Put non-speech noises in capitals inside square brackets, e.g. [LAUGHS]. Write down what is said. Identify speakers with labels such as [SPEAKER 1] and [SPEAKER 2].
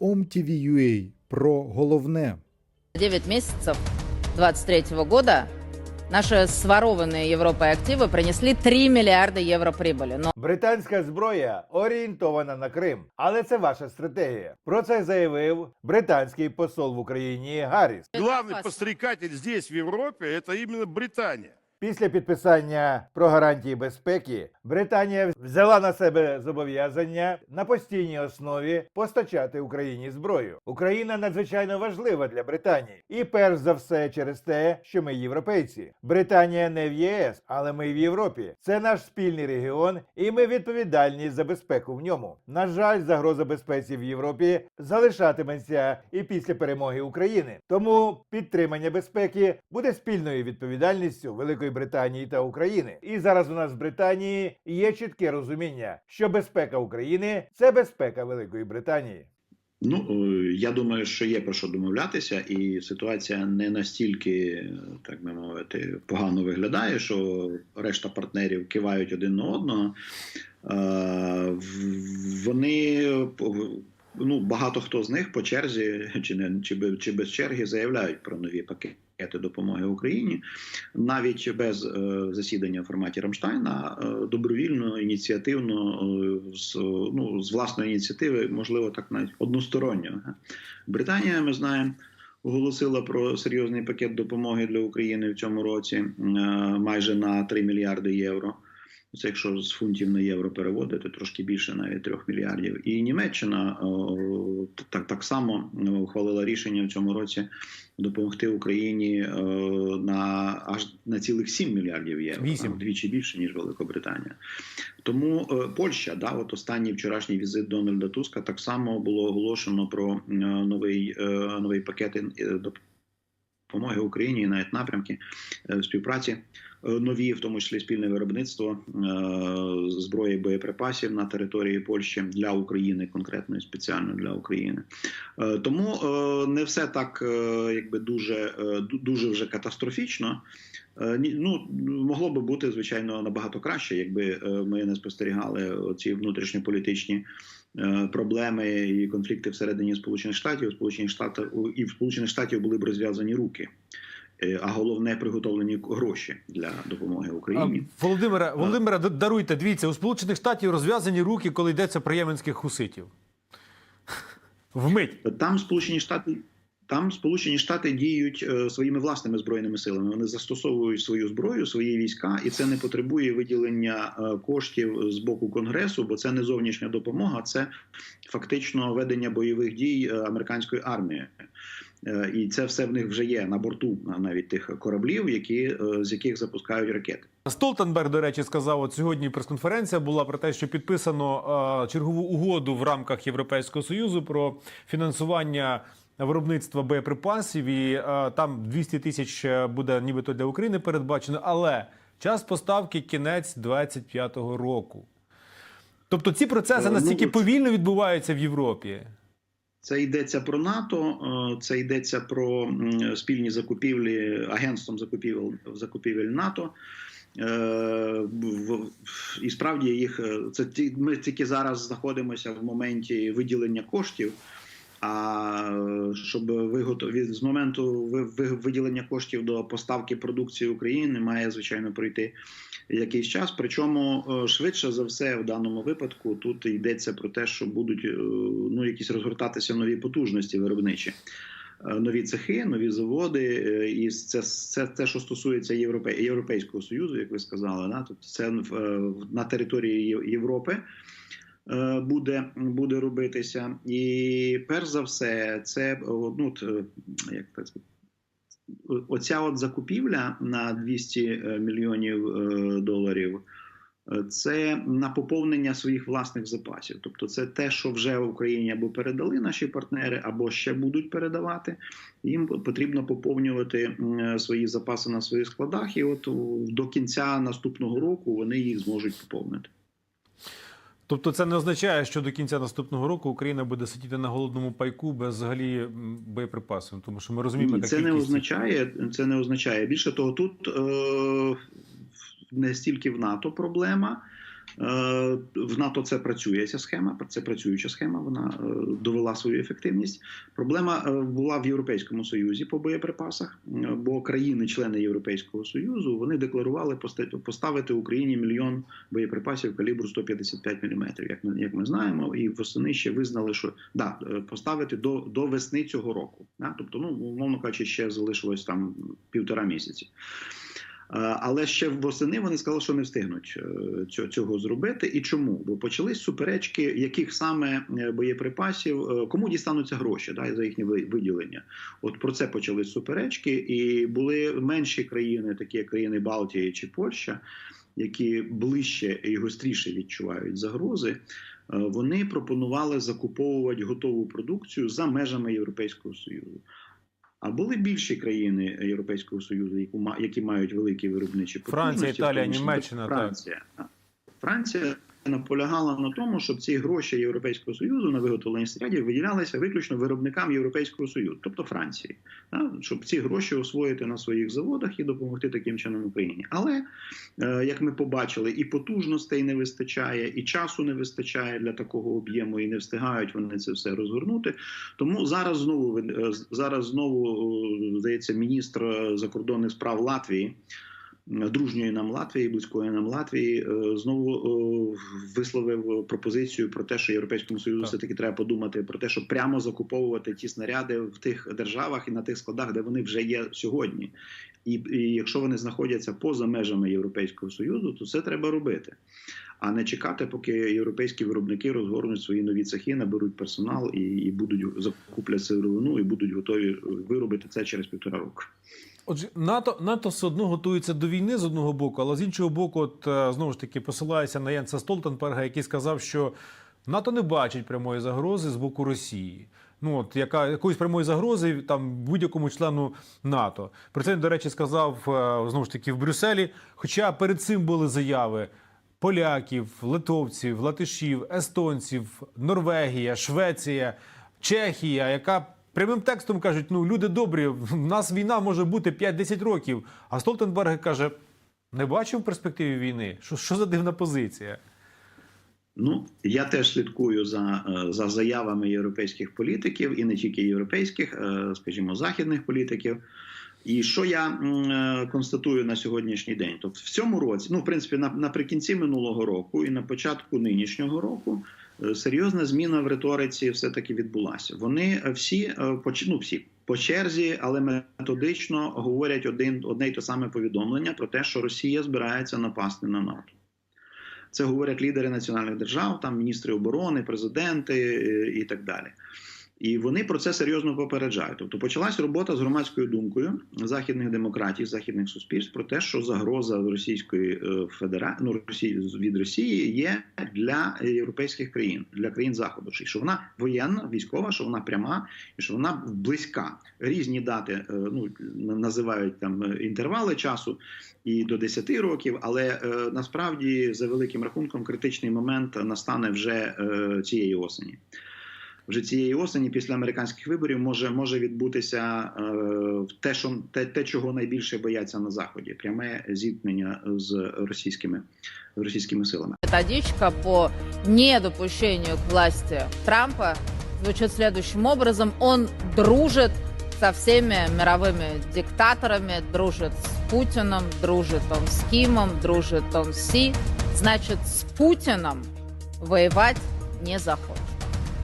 [SPEAKER 1] OMTV.ua про головне.
[SPEAKER 2] 9 месяцев 2023 года наши сворованные Европой активы принесли 3 миллиарда евро прибыли. Но
[SPEAKER 3] Британська зброя орієнтована на Крим, але це ваша стратегія. Про це заявив британський посол в Україні Гарріс.
[SPEAKER 4] Главный
[SPEAKER 2] опасно.
[SPEAKER 4] подстрекатель здесь, в Европе, это именно Британия.
[SPEAKER 3] Після підписання про гарантії безпеки Британія взяла на себе зобов'язання на постійній основі постачати Україні зброю. Україна надзвичайно важлива для Британії, і перш за все через те, що ми європейці. Британія не в ЄС, але ми в Європі. Це наш спільний регіон, і ми відповідальні за безпеку в ньому. На жаль, загроза безпеці в Європі залишатиметься і після перемоги України. Тому підтримання безпеки буде спільною відповідальністю Великої Британії та України. І зараз у нас в Британії є чітке розуміння, що безпека України це безпека Великої Британії.
[SPEAKER 5] Ну е, я думаю, що є про що домовлятися, і ситуація не настільки, так би мовити, погано виглядає, що решта партнерів кивають один на одного. Е, Вони ну багато хто з них по черзі чи не чи без черги заявляють про нові пакети допомоги Україні, навіть без е, засідання в форматі Рамштайна, е, добровільно, ініціативно, е, з, ну, з власної ініціативи, можливо, так навіть односторонньо. Британія, ми знаємо. Оголосила про серйозний пакет допомоги для України в цьому році майже на 3 мільярди євро. Це якщо з фунтів на євро переводити, трошки більше навіть 3 мільярдів. І Німеччина о, так, так само ухвалила рішення в цьому році допомогти Україні е, на аж на цілих 7 мільярдів євро,
[SPEAKER 1] Вісім.
[SPEAKER 5] Там вдвічі більше ніж Великобританія. Тому е, Польща, да, от останній вчорашній візит Дональда Туска, так само було оголошено про е, новий, е, новий пакет допомоги Україні і навіть напрямки співпраці нові, в тому числі спільне виробництво е, зброї боєприпасів на території Польщі для України, конкретно і спеціально для України. Е, Тому е, не все так, якби дуже, дуже вже катастрофічно. Ну могло би бути звичайно набагато краще, якби ми не спостерігали ці внутрішньополітичні проблеми і конфлікти всередині Сполучених Штатів. У Сполучених Штатів і в Сполучених Штатів були б розв'язані руки. Е, А головне приготовлені гроші для допомоги Україні.
[SPEAKER 6] Володимире, Володимире, д- даруйте, дивіться, у Сполучених Штатів розв'язані руки, коли йдеться про єменських хуситів. [LAUGHS] Вмить.
[SPEAKER 5] Там Сполучені Штати. Там Сполучені Штати діють е, своїми власними збройними силами. Вони застосовують свою зброю, свої війська, і це не потребує виділення е, коштів з боку конгресу, бо це не зовнішня допомога, це фактично ведення бойових дій е, американської армії. Е, І це все в них вже є на борту навіть тих кораблів, які е, з яких запускають ракети.
[SPEAKER 6] Столтенберг, до речі, сказав, от сьогодні прес-конференція була про те, що підписано е, чергову угоду в рамках Європейського Союзу про фінансування виробництва боєприпасів, і е, там 200 тисяч буде нібито для України передбачено, але час поставки кінець 25-го року. Тобто ці процеси
[SPEAKER 5] ну,
[SPEAKER 6] настільки повільно відбуваються в Європі.
[SPEAKER 5] Це йдеться про НАТО, е, це йдеться про спільні закупівлі агентством закупівель закупівель НАТО. Е, І справді їх е, це ми тільки зараз знаходимося в моменті виділення коштів. А щоб виготові з моменту ви- ви- виділення коштів до поставки продукції України має звичайно пройти якийсь час. Причому е, швидше за все в даному випадку тут йдеться про те, що будуть е, ну якісь розгортатися нові потужності виробничі. Е, Нові цехи, нові заводи, і це, це те, що стосується Європе, Європейського союзу, як ви сказали, да? тобто це на території Європи буде, буде робитися. І перш за все, це ну, е, як так сказати, оця от закупівля на 200 е, мільйонів е, доларів. е, Це на поповнення своїх власних запасів, тобто це те, що вже в Україні або передали наші партнери, або ще будуть передавати. Їм потрібно поповнювати е, свої запаси на своїх складах, і от до кінця наступного року вони їх зможуть поповнити.
[SPEAKER 6] Тобто це не означає, що до кінця наступного року Україна буде сидіти на голодному пайку без взагалі боєприпасів, тому що ми розуміємо,
[SPEAKER 5] це не означає. Це не означає. Більше того, тут е, не стільки в НАТО проблема. Е, В НАТО це працює ця схема, це працююча схема. Вона е, довела свою ефективність. Проблема е, була в Європейському Союзі по боєприпасах, бо країни-члени Європейського Союзу вони декларували поста- поставити Україні мільйон боєприпасів калібру 155 мм, як ми як ми знаємо, і восени ще визнали, що да поставити до, до весни цього року. Да? Тобто, ну умовно кажучи, ще залишилось там півтора місяці. Але ще восени вони сказали, що не встигнуть е, цього, зробити. І чому? Бо почались суперечки, яких саме е, боєприпасів, е, кому дістануться гроші да, за їхнє ви- виділення. От про це почались суперечки, і були менші країни, такі як країни Балтії чи Польща, які ближче і гостріше відчувають загрози. Вони пропонували закуповувати готову продукцію за межами Європейського Союзу. А були більші країни Європейського Союзу, які ма- які мають великі виробничі потужності, Франція,
[SPEAKER 6] Італія,
[SPEAKER 5] тому числі
[SPEAKER 6] Франція. так.
[SPEAKER 5] Франція. Наполягала на тому, щоб ці гроші Європейського союзу на виготовлення снарядів виділялися виключно виробникам Європейського союзу, тобто Франції, да, щоб ці гроші освоїти на своїх заводах і допомогти таким чином Україні. Але е, як ми побачили, і потужностей не вистачає, і часу не вистачає для такого об'єму, і не встигають вони це все розгорнути. Тому зараз знову е, зараз знову е, здається міністр закордонних справ Латвії. Е, Дружньої нам Латвії, близької нам Латвії, е, знову е, висловив пропозицію про те, що європейському союзу все таки треба подумати про те, щоб прямо закуповувати ті снаряди в тих державах і на тих складах, де вони вже є сьогодні. І, і якщо вони знаходяться поза межами Європейського союзу, то це треба робити. А не чекати, поки європейські виробники розгорнуть свої нові цехи, наберуть персонал і, і будуть закуплять сировину, і будуть готові виробити це через півтора року.
[SPEAKER 6] Отже, НАТО, НАТО все одно готується до війни з одного боку, але з іншого боку, от е, знову ж таки посилається на Янса Столтенберга, який сказав, що НАТО не бачить прямої загрози з боку Росії. Ну от яка якоїсь прямої загрози там будь-якому члену НАТО. Про це він, до речі, сказав е, знову ж таки в Брюсселі. Хоча перед цим були заяви поляків, литовців, латишів, естонців, Норвегія, Швеція, Чехія, яка прямим текстом кажуть: ну люди добрі, в нас війна може бути 5-10 років. А Столтенберг каже: не бачив перспективі війни. Що, що за дивна позиція?
[SPEAKER 5] Ну я теж слідкую за, е, за заявами європейських політиків і не тільки європейських, е, скажімо, західних політиків. І що я е, констатую на сьогоднішній день? Тобто в цьому році, ну в принципі, наприкінці минулого року і на початку нинішнього року серйозна зміна в риториці все таки відбулася. Вони е, всі е, ну, всі по черзі, але методично говорять один одне й те саме повідомлення про те, що Росія збирається напасти на НАТО. Це говорять лідери національних держав, там міністри оборони, президенти е, і так далі. І вони про це серйозно попереджають. Тобто почалась робота з громадською думкою західних демократій, західних суспільств про те, що загроза Російської Федерації ну, Росії від Росії є для європейських країн, для країн заходу, що вона воєнна, військова, що вона пряма і що вона близька. Різні дати е, ну називають там е, інтервали часу і до 10 років, але е, насправді за великим рахунком критичний момент настане вже е, цієї осені Вже цієї осені, після американських виборів, може може відбутися е, те, що те, те, чого найбільше бояться на заході, пряме зіткнення з російськими російськими силами.
[SPEAKER 2] Методичка по недопущению к власти Трампа звучит следующим образом. Он дружит со всеми мировыми диктаторами, дружит с Путиным, дружит он с Кимом, дружит он с Си. Значит, с Путиным воевать не захочет.